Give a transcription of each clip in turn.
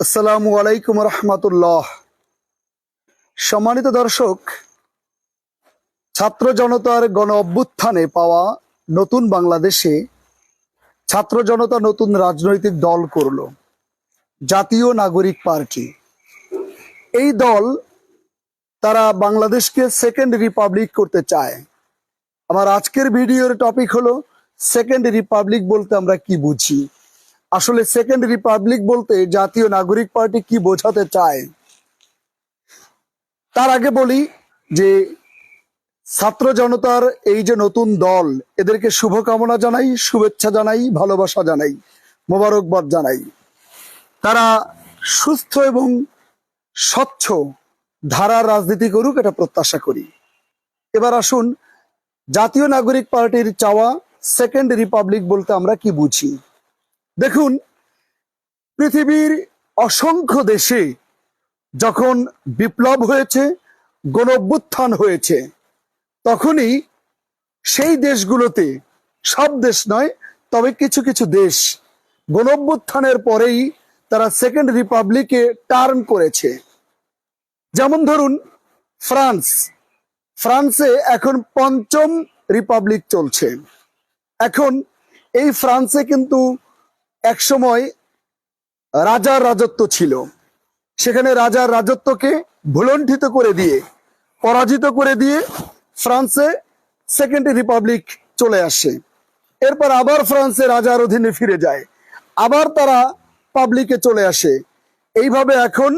আসসালামু আলাইকুম রহমতুল্লাহ। সম্মানিত দর্শক, ছাত্র জনতার গণ অভ্যুত্থানে পাওয়া নতুন বাংলাদেশে ছাত্র জনতা নতুন রাজনৈতিক দল করল, জাতীয় নাগরিক পার্টি। এই দল তারা বাংলাদেশকে সেকেন্ড রিপাবলিক করতে চায়। আমার আজকের ভিডিওর টপিক হলো সেকেন্ড রিপাবলিক বলতে আমরা কি বুঝি? আসলে সেকেন্ড রিপাবলিক বলতে জাতীয় নাগরিক পার্টি কি বোঝাতে চায়? তার আগে বলি যে ছাত্র জনতার এই যে নতুন দল, এদেরকে শুভকামনা জানাই, শুভেচ্ছা জানাই, ভালোবাসা জানাই, মোবারকবাদ জানাই। তারা সুস্থ এবং স্বচ্ছ ধারার রাজনীতি করুক, এটা প্রত্যাশা করি। এবার আসুন, জাতীয় নাগরিক পার্টির চাওয়া সেকেন্ড রিপাবলিক বলতে আমরা কি বুঝি? দেখুন, পৃথিবীর অসংখ্য দেশে যখন বিপ্লব হয়েছে, গণঅভ্যুত্থান হয়েছে, তখনই সেই দেশগুলোতে সব দেশ নয়, তবে কিছু কিছু দেশ গণঅভ্যুত্থানের পরেই তারা সেকেন্ড রিপাবলিকে টার্ন করেছে। যেমন ধরুন, ফ্রান্স। ফ্রান্সে এখন পঞ্চম রিপাবলিক চলছে। এখন এই ফ্রান্সে কিন্তু একসময় রাজার রাজত্ব ছিল। সেখানে রাজার রাজত্বকে ভুলণ্ঠিত করে দিয়ে, পরাজিত করে দিয়ে ফ্রান্সে সেকেন্ড রিপাবলিক চলে আসে। এরপর আবার ফ্রান্সে রাজার অধীনে ফিরে যায়। আবার তারা পাবলিকে চলে আসে। এইভাবে এখন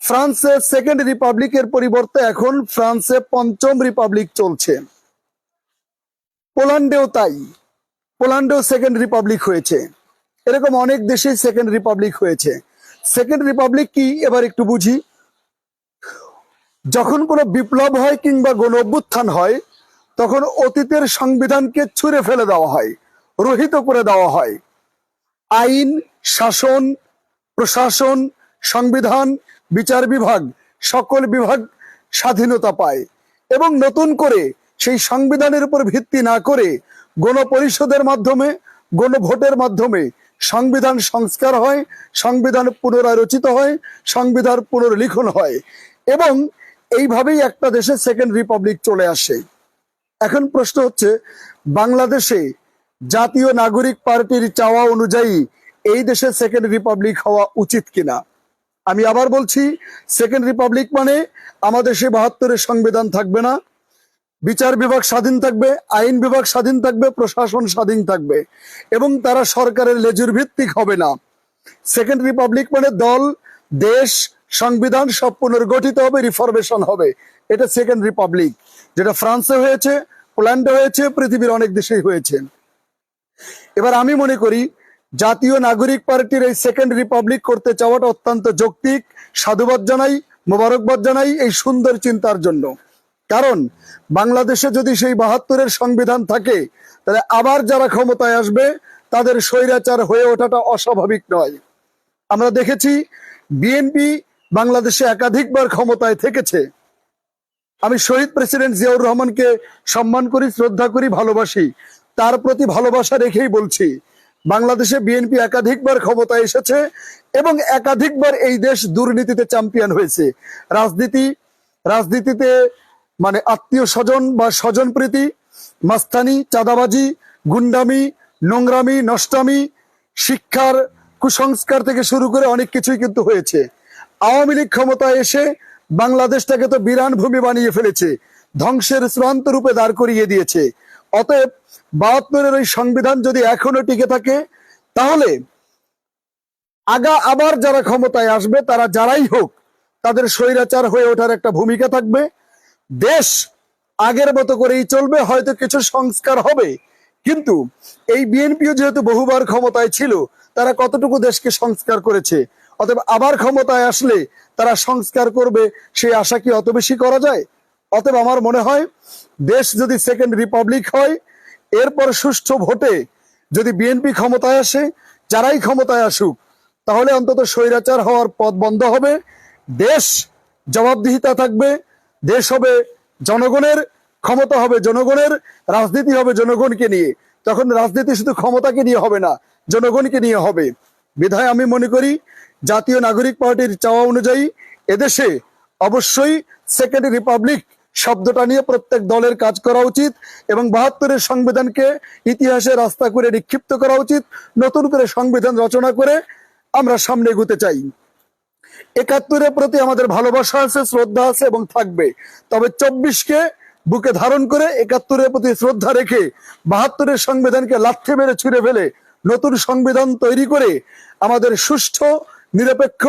ফ্রান্সে সেকেন্ড রিপাবলিকের পরিবর্তে এখন ফ্রান্সে পঞ্চম রিপাবলিক চলছে। পোল্যান্ডেও তাই। পোল্যান্ডেও সেকেন্ড রিপাবলিক হয়েছে। এরকম অনেক দেশে সেকেন্ড রিপাবলিক হয়েছে। সেকেন্ড রিপাবলিক কি? এবার একটু বুঝি। যখন কোনো বিপ্লব হয় কিংবা গণ অভ্যুত্থান হয়, তখন অতীতের সংবিধানকে ছুঁড়ে ফেলে দেওয়া হয়, রহিত করে দেওয়া হয়। আইন, শাসন, প্রশাসন, সংবিধান, বিচার বিভাগ, সকল বিভাগ স্বাধীনতা পায় এবং নতুন করে সেই সংবিধানের উপর ভিত্তি না করে গণপরিষদের মাধ্যমে, গণভোটের মাধ্যমে সংবিধান সংস্কার হয়, সংবিধান পুনরায় রচিত হয়, সংবিধান পুনর্লিখন হয় এবং এইভাবেই একটা দেশে সেকেন্ড রিপাবলিক চলে আসে। এখন প্রশ্ন হচ্ছে, বাংলাদেশে জাতীয় নাগরিক পার্টির চাওয়া অনুযায়ী এই দেশে সেকেন্ড রিপাবলিক হওয়া উচিত কিনা? আমি আবার বলছি সেকেন্ড রিপাবলিক মানে আমাদের সে বাহাত্তরের সংবিধান থাকবে না বিচার বিভাগ স্বাধীন থাকবে, আইন বিভাগ স্বাধীন থাকবে, প্রশাসন স্বাধীন থাকবে এবং তারা সরকারের লেজুর ভিত্তিক হবে না। সেকেন্ড রিপাবলিক মানে দল, দেশ, সংবিধান সব পুনর্গঠিত হবে রিফরমেশন হবে। এটা সেকেন্ড রিপাবলিক যেটা ফ্রান্সে হয়েছে পোল্যান্ডে হয়েছে, পৃথিবীর অনেক দেশেই হয়েছে। এবার আমি মনে করি, জাতীয় নাগরিক পার্টির এই সেকেন্ড রিপাবলিক করতে চাওয়াটা অত্যন্ত যৌক্তিক। সাধুবাদ জানাই, মোবারকবাদ জানাই এই সুন্দর চিন্তার জন্য। কারণ বাংলাদেশে যদি সেই বাহাত্তরের সংবিধান থাকে, তাহলে আবার যারা ক্ষমতায় আসবে, তাদের স্বৈরাচার হয়ে ওঠাটা অস্বাভাবিক নয়। আমরা দেখেছি বিএনপি বাংলাদেশে একাধিকবার ক্ষমতায় থেকেছে। আমি শহীদ প্রেসিডেন্ট জিয়াউর রহমানকে সম্মান করি, শ্রদ্ধা করি, ভালোবাসি। তার প্রতি ভালোবাসা রেখেই বলছি, বাংলাদেশে বিএনপি একাধিকবার ক্ষমতায় এসেছে এবং একাধিকবার এই দেশ দুর্নীতিতে চ্যাম্পিয়ন হয়েছে। রাজনীতি, রাজনীতিতে মানে আত্মীয় স্বজন বা স্বজন প্রীতি, মাস্তানি, চাঁদাবাজি, গুন্ডামি, নোংরামি, নষ্টামি, শিক্ষার কুসংস্কার থেকে শুরু করে অনেক কিছুই কিন্তু হয়েছে। আওয়ামী লীগ ক্ষমতায় এসে বাংলাদেশটাকে তো বিরান ভূমি বানিয়ে ফেলেছে, ধ্বংসের চূড়ান্ত রূপে দাঁড় করিয়ে দিয়েছে। অতএব বাহাত্তরের ওই সংবিধান যদি এখনও টিকে থাকে, তাহলে আগা আবার যারা ক্ষমতায় আসবে, তারা যারাই হোক, তাদের স্বৈরাচার হয়ে ওঠার একটা ভূমিকা থাকবে। দেশ আগের মতো করেই চলবে, হয়তো কিছু সংস্কার হবে। কিন্তু এই বিএনপিও যেহেতু বহুবার ক্ষমতায় ছিল, তারা কতটুকু দেশকে সংস্কার করেছে? অতএব আবার ক্ষমতায় আসলে তারা সংস্কার করবে, সেই আশা কি অত বেশি করা যায়? অতএব আমার মনে হয়, দেশ যদি সেকেন্ড রিপাবলিক হয়, এরপর সুষ্ঠু ভোটে যদি বিএনপি ক্ষমতায় আসে, যারাই ক্ষমতায় আসুক, তাহলে অন্তত স্বৈরাচার হওয়ার পথ বন্ধ হবে। দেশ জবাবদিহিতা থাকবে দেশ হবে জনগণের, ক্ষমতা হবে জনগণের, রাজনীতি হবে জনগণকে নিয়ে। তখন রাজনীতি শুধু ক্ষমতাকে নিয়ে হবে না, জনগণকে নিয়ে হবে। বিধায় আমি মনে করি, জাতীয় নাগরিক পার্টির চাওয়া অনুযায়ী এদেশে অবশ্যই সেকেন্ড রিপাবলিক শব্দটা নিয়ে প্রত্যেক দলের কাজ করা উচিত এবং বাহাত্তরের সংবিধানকে ইতিহাসে রাস্তা করে নিক্ষিপ্ত করা উচিত। নতুন করে সংবিধান রচনা করে আমরা সামনে এগুতে চাই। একাত্তরের প্রতি আমাদের ভালোবাসা আছে, শ্রদ্ধা আছে এবং থাকবে। তবে চব্বিশকে বুকে ধারণ করে একাত্তরের প্রতি শ্রদ্ধা রেখে বাহাত্তরের সংবিধানকে লাথি মেরে ছুঁড়ে ফেলে নতুন সংবিধান তৈরি করে আমাদের সুষ্ঠু, নিরপেক্ষ,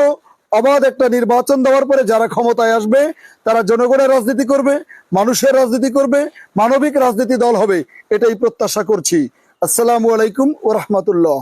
অবাধ একটা নির্বাচন দেওয়ার পরে যারা ক্ষমতায় আসবে, তারা জনগণের রাজনীতি করবে, মানুষের রাজনীতি করবে, মানবিক রাজনীতি দল হবে, এটাই প্রত্যাশা করছি। আসসালামু আলাইকুম ও রহমতুল্লাহ।